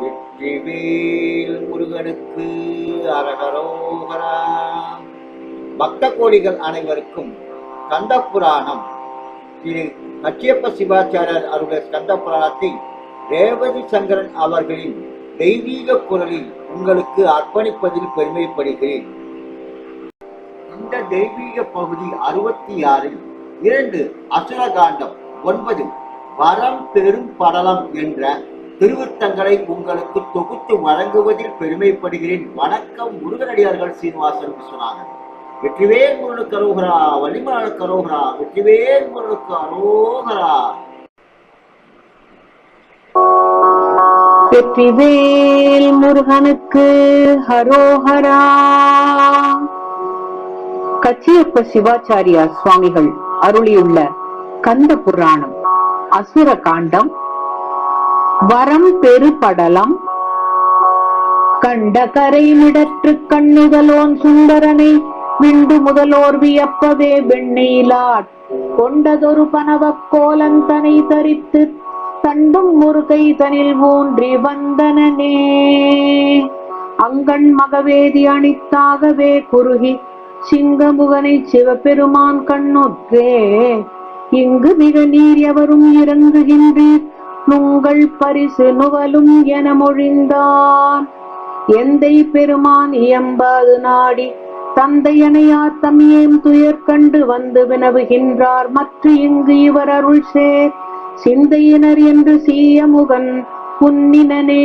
வெற்றிவேல் முருகனுக்கு அரகரோகரா. பக்த கோடிகள் அனைவருக்கும் கந்த புராணம் திரு கச்சியப்ப சிவாச்சாரியர் அவருடைய கந்த புராணத்தை ரேவதி சங்கரன் அவர்களின் தெய்வீக குரலில் உங்களுக்கு அர்ப்பணிப்பதில் பெருமைப்படுகிறேன். இந்த தெய்வீக பகுதி அறுபத்தி ஆறில் இரண்டு அசுரகாண்டம் ஒன்பது வரம் பெரும் படலம் என்ற திருவிருத்தங்களை உங்களுக்கு தொகுத்து வழங்குவதில் பெருமைப்படுகிறேன். வணக்கம் முருகனடியார்கள் சீனிவாசன் விஸ்வநாதன். வெற்றிவேல் முருகனுக்கு அரோகரா வள்ளிமலனுக்கு அரோகரா வெற்றிவேல் முருகனுக்கு அரோகரா. வெற்றிவேல் முருகனுக்கு ஹரோஹரா கச்சியப்ப சிவாச்சாரியா சுவாமிகள் அருளியுள்ள கந்த புராணம் அசுர காண்டம் வரம் பெருபடலம். கண்ட கரை மிடற்று கண்ணுதலோன் சுந்தரனை விண்டு முதலோர் வியப்பவே வெண்ணெயிலாட் கொண்டதொரு பனவக் கோலந்தனை தரித்து தண்டும் முருகை தனில் ஊன்றி வந்தனனே. அங்கண் மகவேதி அணித்தாகவே குறுகி சிங்கமுகனை சிவபெருமான் கண்ணுற்றே. இங்கு மிக நீர் எவரும் இறங்குகின்றீர். நுங்கள் பரிசு நுவலும் என மொழிந்தான். எந்தை பெருமான் இயம்பாது நாடி தந்தையனையார் தம்மியேம் துயர் கண்டு வந்து வினவுகின்றார். மற்ற இங்கு இவர் அருள் சேர் சிந்தையினர் என்று சீயமுகன் புன்னினனே.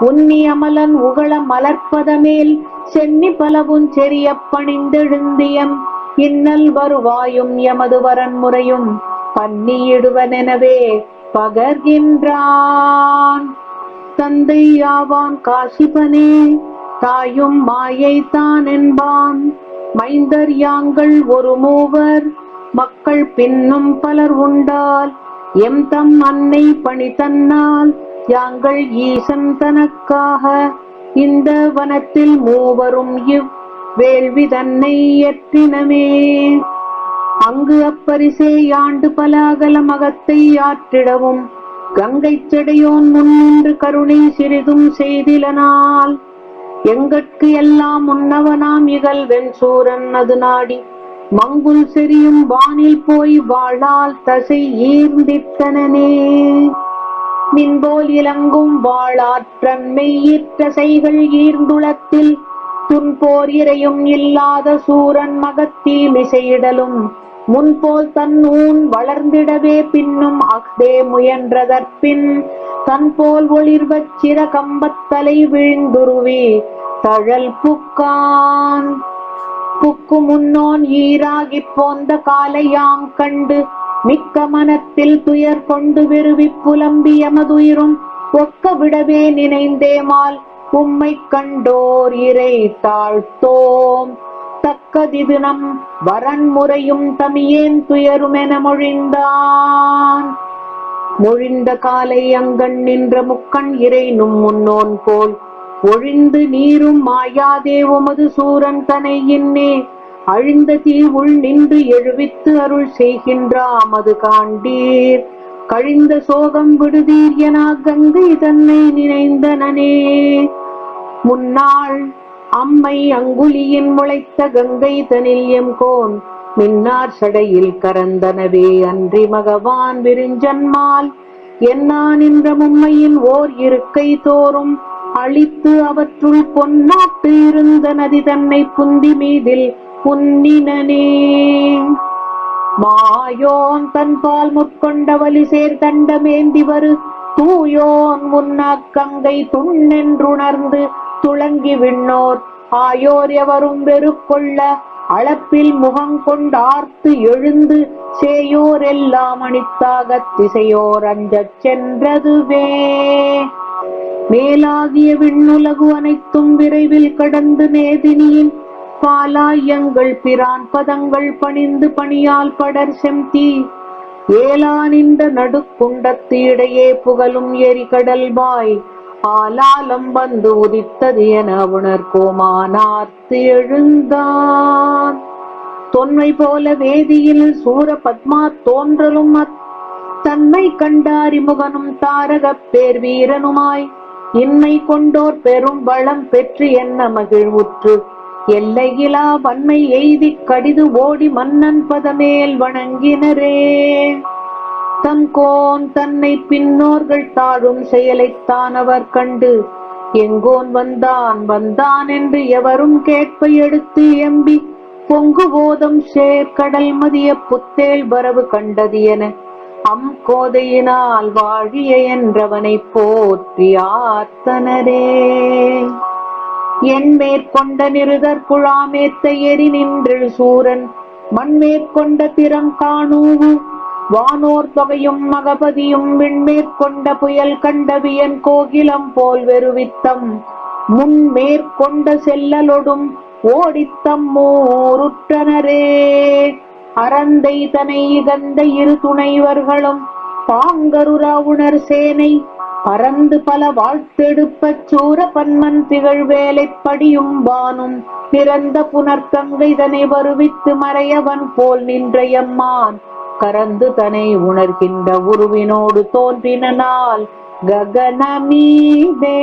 உன்னி அமலன் உகள மலர்ப்பதமேல் சென்னி பலவும் செறிய பணிந்தெழுந்தியம். இன்னல் வருவாயும் எமது வரன் முறையும் பன்னியிடுவனெனவே. பகர்கின்றான் தந்தை யாவான் காசிபனே தாயும் மாயை தான் என்பான். மைந்தர் யாங்கள் ஒரு மூவர் மக்கள் பின்னும் பலர் உண்டால். எம் தம் அன்னை பணி தன்னால் யாங்கள் ஈசன் தனக்காக. இந்த வனத்தில் மூவரும் இவ் வேள்வி தன்னை ஏற்றினமே. அங்கு அப்பரிசே யாண்டு பல அகல மகத்தை ஆற்றிடவும். கங்கை செடையோன் முன்னின்று கருணை சிறிதும் செய்திலனால். எங்கட்கு எல்லாம் உன்னவனாம் இகழ்வென் சூரன் அது நாடி. மங்குல் செறியும் வானில் போய் வாழால் தசை ஈர்ந்திட்டனே மின்போல் இலங்கும் வாழாற்றன் மெய்யிற்றசைகள் ஈர்ந்துளத்தில். துன்போர் இறையும் இல்லாத சூரன் மகத்தீல் இசையிடலும் முன்போல் தன் ஊன் வளர்ந்திடவே பின்னும் அஃதே முயன்றதற்பின் தன் போல் ஒளிர்வச் சிற கம்பத்தலை வீழ்ந்துருவி தழல் புக்கான். புக்கு முன்னோன் ஈராகிப் போந்த காலையாம் கண்டு மிக்க மனத்தில் துயர் கொண்டு விருவி புலம்பி எமதுயிரும் ஒக்க விடவே நினைந்தேமால் உம்மை கண்டோர் இறை தாழ்த்தோம். தக்கதிது நம் வரன்முறையும் தமியேன் துயருமென மொழிந்தான். மொழிந்த காலை அங்கண் நின்ற முக்கண் இறைனும் முன்னோன் போல் ஒழிந்து நீரும் மாயாதே உமது சூரன் தனை இன்னே. அழிந்த தீவுள் நின்று எழுவித்து அருள் செய்கின்ற அமது காண்டீர். கழிந்த சோகம் விடுதீர் என கங்கை தன்னை நினைந்தனனே. முன்னாள் அம்மை அங்குலியின் முளைத்த கங்கை தனில் எம் கோன் மின்னார் சடையில் கரந்தனவே அன்றி மகவான் விருஞ்சன்மால் என்னான் நின்ற மும்மையின் ஓர் இருக்கை தோறும் அழித்து அவற்றுள் பொன்னாட்டு இருந்த நதி தன்னை புந்தி மீதில் புன்னினனே மாயோன் தன்பால் முற்கொண்ட வலி சேர் தண்டமேந்தி வரு தூயோன் முன்னாக் கங்கை துண்ணென்றுணர்ந்து துளங்கி விண்ணோர். ஆயோர் எவரும் வெறுக்கொள்ள அளப்பில் முகங்கொண்டார்த்து எழுந்து சேயோர் எல்லாம் அணித்தாக திசையோர் அஞ்சச் சென்றதுவே. மேலாகிய விண்ணுலகு அனைத்தும் விரைவில் கடந்து நேதினியின் பாலாயங்கள் பிரான் பதங்கள் பணிந்து பணியால் படர் செம்தி. ஏலானின்ற நடுக்குண்டத்து இடையே புகழும் எரிகடல் வாய். ஆலாலம் வந்து உதித்தது என உணர்கோமானார்த்து எழுந்தான். தொன்மை போல வேதியில் சூர பத்மா தோன்றலும் அத் தன்மை கண்டாரிமுகனும் தாரகப் பேர் வீரனுமாய். இன்மை கொண்டோர் பெரும் வளம் பெற்று என்ன மகிழ்வுற்று எல்லையிலா வன்மை எய்திக் கடிது ஓடி மன்னன் பதமேல் வணங்கினரே. தன்கோன் தன்னை பின்னோர்கள் தாழும் செயலைத்தான் அவர் கண்டு. எங்கோன் வந்தான் வந்தான் என்று எவரும் கேட்பை எடுத்து எம்பி. பொங்கு போதம் கடல் மதிய புத்தேல் வரவு கண்டது என. அம் கோதையினால் வாழிய என்றவனை போற்றி ஆர்த்தனரே என் மேற்கொண்ட நிருதர் குழாமேத்த எரி நின்று சூரன். மண் மேற்கொண்ட திறம் காணூவும் வானோர் தொகையும் மகபதியும் விண்மேற்கொண்ட புயல் கண்டவியன் கோகிலம் போல் வெறுவித்தம். முன் மேற்கொண்ட செல்லலொடும் ஓடித்தம் மூருற்றனரே அறந்தை தனை இகந்த இரு துணைவர்களும் பாங்கருராவுணர் சேனை. பறந்து பல வாழ்த்தெடுப்பச் சூர பன்மன் திகழ் வேலைப்படியும் வானும் பிறந்த புனர்கங்கை தனை வருவித்து மறையவன் போல் நின்ற எம்மான் கரந்து தனை உணர்கின்ற உருவினோடு தோன்றின நாள் ககனமீதே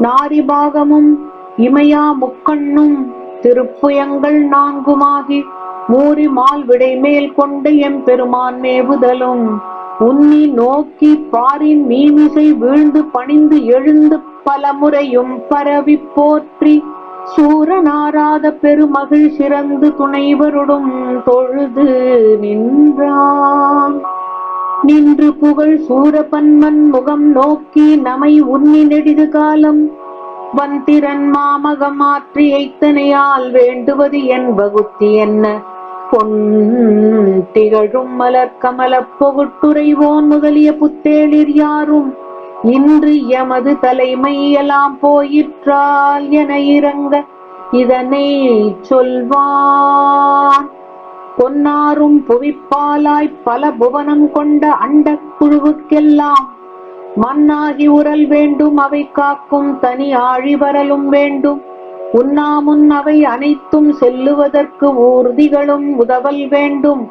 நாரிபாகமும் இமயா முக்கண்ணும் திருப்புயங்கள் நான்குமாகி மூறி மால் விடை மேல் கொண்ட எம் பெருமான் மேவுதலும். உன்னி நோக்கி பாரின் மீமிசை வீழ்ந்து பணிந்து எழுந்து பலமுறையும் பரவி போற்றி சூரனாராத பெருமகிழ் சிறந்து துணைவருடும் தொழுது நின்றான். நின்று புகழ் சூரபன்மன் முகம் நோக்கி நமை உன்னி நெடிது காலம். வந்திரன் மாமகம் மாற்றி எய்த்தனையால் வேண்டுவது என் வகுத்தி என்ன? பொன் திகழும் மலர் கமல பொகுட்டுரைவோன் முதலிய புத்தேளிர் யாரும்? இன்று எமது தலைமையெல்லாம் போயிற்றால் என இறங்க இதனை சொல்வான். பொன்னாரும் புவிப்பாலாய் பல புவனம் கொண்ட அண்ட குழுவுக்கெல்லாம் மண்ணாகி உரல் வேண்டும் அவை காக்கும் தனி ஆழி வரலும் வேண்டும். உண்ணாமுன் அவை அனைத்தும் செல்லுவதற்கு ஊர்திகளும் உதவல் வேண்டும்.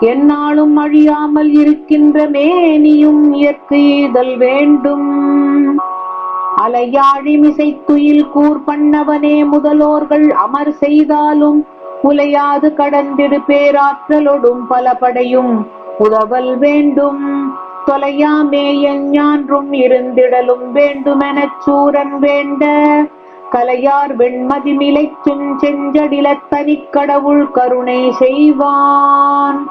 என்னாலும் அழியாமல் இருக்கின்ற மேனியும் இயற்கைதல் வேண்டும். அலையாழி மிசைத்துயில் கூர் பண்ணவனே முதலோர்கள் அமர் செய்தாலும் உலையாது கடந்திடு பேராற்றலொடும் பல படையும் உதவல் வேண்டும். தொலையாமே எஞ்ஞான்றும் இருந்திடலும் வேண்டுமெனச் சூரன் வேண்ட கலையார் வெண்மதி மிளைச்சும் செஞ்சடில தனிக்கடவுள் கருணை செய்வான்.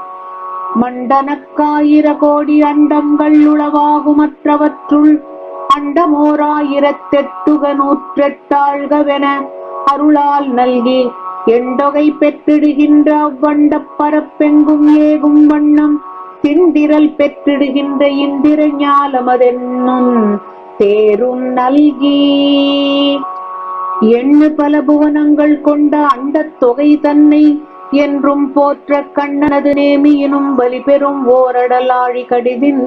மண்டனக்காயிர கோடி அண்டங்கள் உளவாகுமற்றவற்றுள் அண்டமோராயிரத்தெட்டுக நூற்றெட்டாழ்கவென அருளால் நல்கி எண்டொகை பெற்றிடுகின்ற அவ்வண்ட பரப்பெங்கும் ஏகும் வண்ணம் திண்டிரல் பெற்றிடுகின்ற இந்திர ஞாலமதென்னும் தேரும் நல்கி. எண்ணு பல புவனங்கள் கொண்ட அண்டத் தொகை தன்னை என்றும் போற்ற கண்ணனது நேமியினும் பலி பெறும் ஓரடலாழி கடிதின்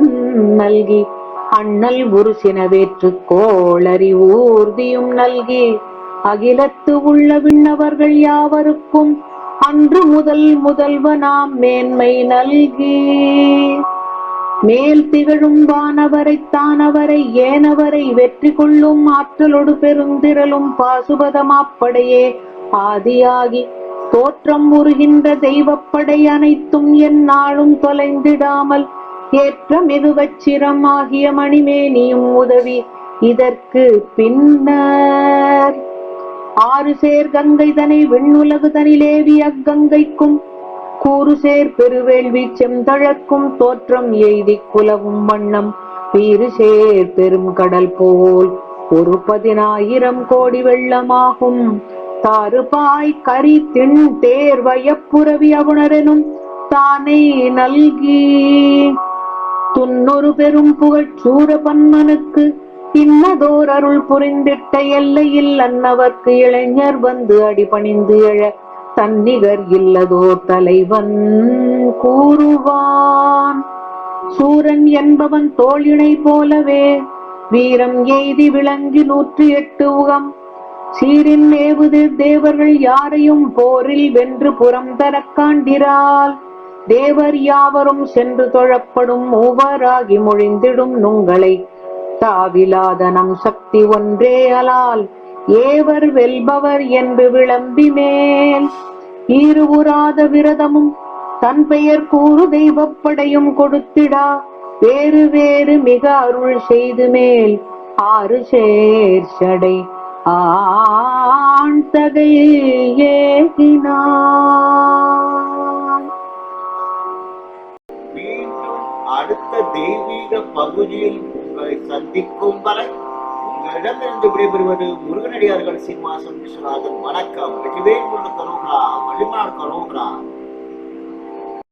நல்கி அண்ணல் உருசினவேற்று கோளறி ஊர்தியும் நல்கி அகிலத்து உள்ள விண்ணவர்கள் யாவருக்கும் அன்று முதல் முதல்வனாம் மேன்மை நல்கி. மேல் திகழும் வானவரை தானவரை ஏனவரை வெற்றி கொள்ளும் ஆற்றலொடு பெருந்திரளும் பாசுபதமாப்படையே ஆதியாகி தோற்றம் உருகின்ற தெய்வப்படை அனைத்தும் என் நாளும் தொலைந்திடாமல் ஏற்ற மிகுவச்சிரம் ஆகிய மணிமேனியும் உதவி இதற்கு பின்னர். ஆறு சேர் கங்கை தனை விண்ணுலகு தனிலேவி அக்கங்கைக்கும் கூறு சேர் பெருவேள்வி செந்தழக்கும் தோற்றம் எய்தி குலவும் வண்ணம் பீறு சேர் பெரும் கடல் போல் ஒரு பதினாயிரம் கோடி வெள்ளமாகும். தாறுபாய் கரி திண் தேர் அவுணரனும் அவுணரெனும் தானே நல்கி. துன்னொரு பெரும் புகழ் சூரபன்மனுக்கு இன்னதோர் அருள் புரிந்திட்ட எல்லையில் அன்னவர்க்கு இளைஞர் வந்து அடிபணிந்து எழ தன்னிகர் இல்லதோர் தலைவன் கூறுவான். சூரன் என்பவன் தோழினை போலவே வீரம் எய்தி விளங்கி நூற்றி எட்டு உகம் சீரில் ஏவுது தேவர்கள் யாரையும் போரில் வென்று புறம் தரக்காண்டிரால் தேவர் யாவரும் சென்று தொழப்படும் மூவராகி மொழிந்திடும் நுங்களை. தாவிலாத நம் சக்தி ஒன்றே அலால். ஏவர் வெல்பவர் என்று விளம்பி மேல். ஈருவுராத விரதமும் தன் பெயர் கூறு தெய்வப்படையும் கொடுத்திடா. வேறு வேறு மிக அருள் செய்து மேல். ஆறு சேர் சடை. ஆண் தகை ஏகினான் மீண்டும் அடுத்த தெய்வீக பகுதியில் உங்களை சந்திக்கும் வரை உங்களிடமிருந்து விடைபெறுவது முருகனடியார்கள் சீனிவாசன் விஸ்வநாதன். வணக்கம். வெற்றிவேல் முருகன் கரோகரா வழிமார் கரோகரா.